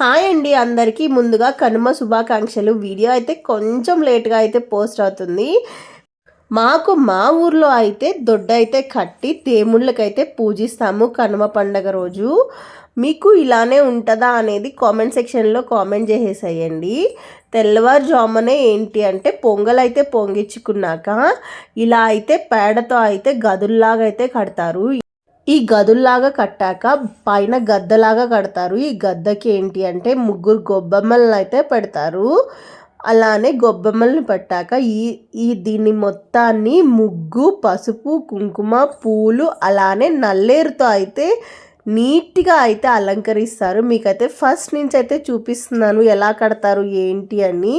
Hi అండి అందరికీ. ముందుగా కనుమ శుభాకాంక్షలు. వీడియో అయితే కొంచెం లేట్గా అయితే పోస్ట్ అవుతుంది. మాకు మా ఊర్లో అయితే దొడ్డ అయితే కట్టి దేవుళ్ళకైతే పూజిస్తాము కనుమ పండగ రోజు. మీకు ఇలానే ఉంటుందా అనేది కామెంట్ సెక్షన్లో కామెంట్ చేసేసేయండి. తెల్లవారుజామునే ఏంటి అంటే పొంగల్ అయితే పొంగించుకున్నాక ఇలా అయితే పేడతో అయితే గదుల్లాగా అయితే కడతారు. ఈ గదుల్లాగా కట్టాక పైన గద్దలాగా కడతారు. ఈ గద్దకి ఏంటి అంటే ముగ్గురు గొబ్బమ్మలను అయితే పెడతారు. అలానే గొబ్బెమ్మల్ని పెట్టాక ఈ ఈ దీన్ని మొత్తాన్ని ముగ్గు పసుపు కుంకుమ పూలు అలానే నల్లేరుతో అయితే నీట్గా అయితే అలంకరిస్తారు. మీకైతే ఫస్ట్ నుంచి అయితే చూపిస్తున్నాను ఎలా కడతారు ఏంటి అని.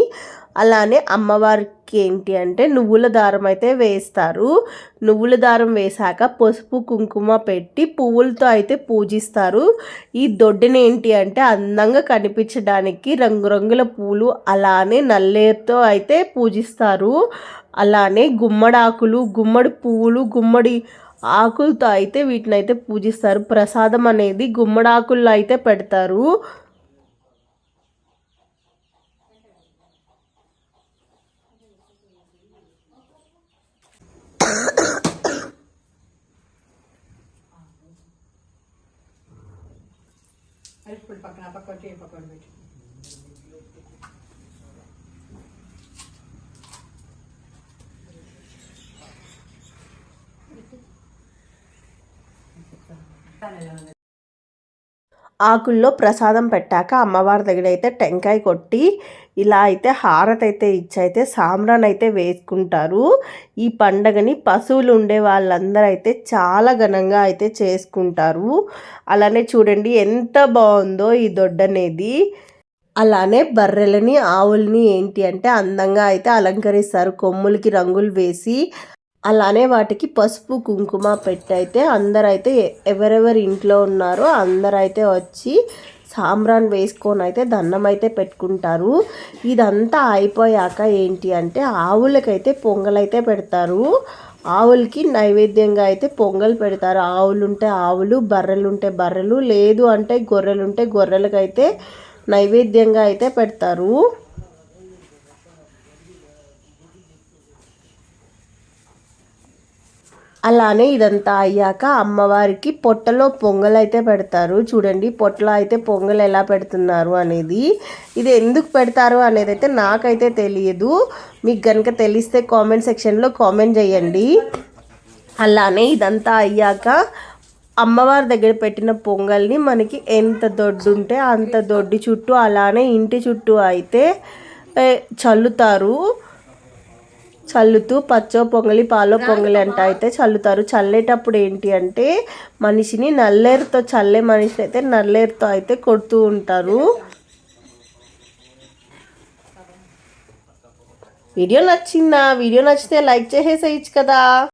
అలానే అమ్మవారికి ఏంటి అంటే నువ్వుల దారం అయితే వేస్తారు. నువ్వుల దారం వేశాక పసుపు కుంకుమ పెట్టి పువ్వులతో అయితే పూజిస్తారు. ఈ దొడ్డిని ఏంటి అంటే అందంగా కనిపించడానికి రంగురంగుల పూలు అలానే నల్లేరుతో అయితే పూజిస్తారు. అలానే గుమ్మడాకులు గుమ్మడి పువ్వులు గుమ్మడి ఆకులతో అయితే వీటిని అయితే పూజిస్తారు. ప్రసాదం అనేది గుమ్మడాకుల్లో అయితే పెడతారు. ఇప్పుడు పక్కన పక్కన ఆకుల్లో ప్రసాదం పెట్టాక అమ్మవారి దగ్గర అయితే టెంకాయ కొట్టి ఇలా అయితే హారతి అయితే ఇచ్చైతే సాంబ్రాన్ అయితే వేసుకుంటారు. ఈ పండగని పశువులు ఉండే వాళ్ళందరూ అయితే చాలా ఘనంగా అయితే చేసుకుంటారు. అలానే చూడండి ఎంత బాగుందో ఈ దొడ్డనేది. అలానే బర్రెలని ఆవుల్ని ఏంటి అంటే అందంగా అయితే అలంకరిస్తారు. కొమ్ములకి రంగులు వేసి అలానే వాటికి పసుపు కుంకుమ పెట్టయితే అందరైతే ఎవరెవరు ఇంట్లో ఉన్నారో అందరైతే వచ్చి సాంబ్రాన్ వేసుకొని అయితే దండం అయితే పెట్టుకుంటారు. ఇదంతా అయిపోయాక ఏంటి అంటే ఆవులకైతే పొంగలైతే పెడతారు. ఆవులకి నైవేద్యంగా అయితే పొంగల్ పెడతారు. ఆవులు ఉంటే ఆవులు బర్రెలు ఉంటే బర్రెలు లేదు అంటే గొర్రెలు ఉంటే గొర్రెలకైతే నైవేద్యంగా అయితే పెడతారు. అలానే ఇదంతా అయ్యాక అమ్మవారికి పొట్టలో పొంగల్ అయితే పెడతారు. చూడండి పొట్టలో అయితే పొంగల్ ఎలా పెడుతున్నారు అనేది. ఇది ఎందుకు పెడతారు అనేది అయితే నాకైతే తెలియదు. మీకు కనుక తెలిస్తే కామెంట్ సెక్షన్లో కామెంట్ చేయండి. అలానే ఇదంతా అయ్యాక అమ్మవారి దగ్గర పెట్టిన పొంగల్ని మనకి ఎంత దొడ్డు ఉంటే అంత దొడ్డి చుట్టూ అలానే ఇంటి చుట్టూ అయితే చల్లుతారు. చల్లుతూ పచ్చో పొంగలి పాలో పొంగలి అంట అయితే చల్లుతారు. చల్లేటప్పుడు ఏంటి అంటే మనిషిని నల్లేరుతో చల్లే మనిషిని అయితే నల్లేరుతో అయితే కొడుతూ ఉంటారు. వీడియో నచ్చిందా? వీడియో నచ్చితే లైక్ చేసేసేయచ్చు కదా.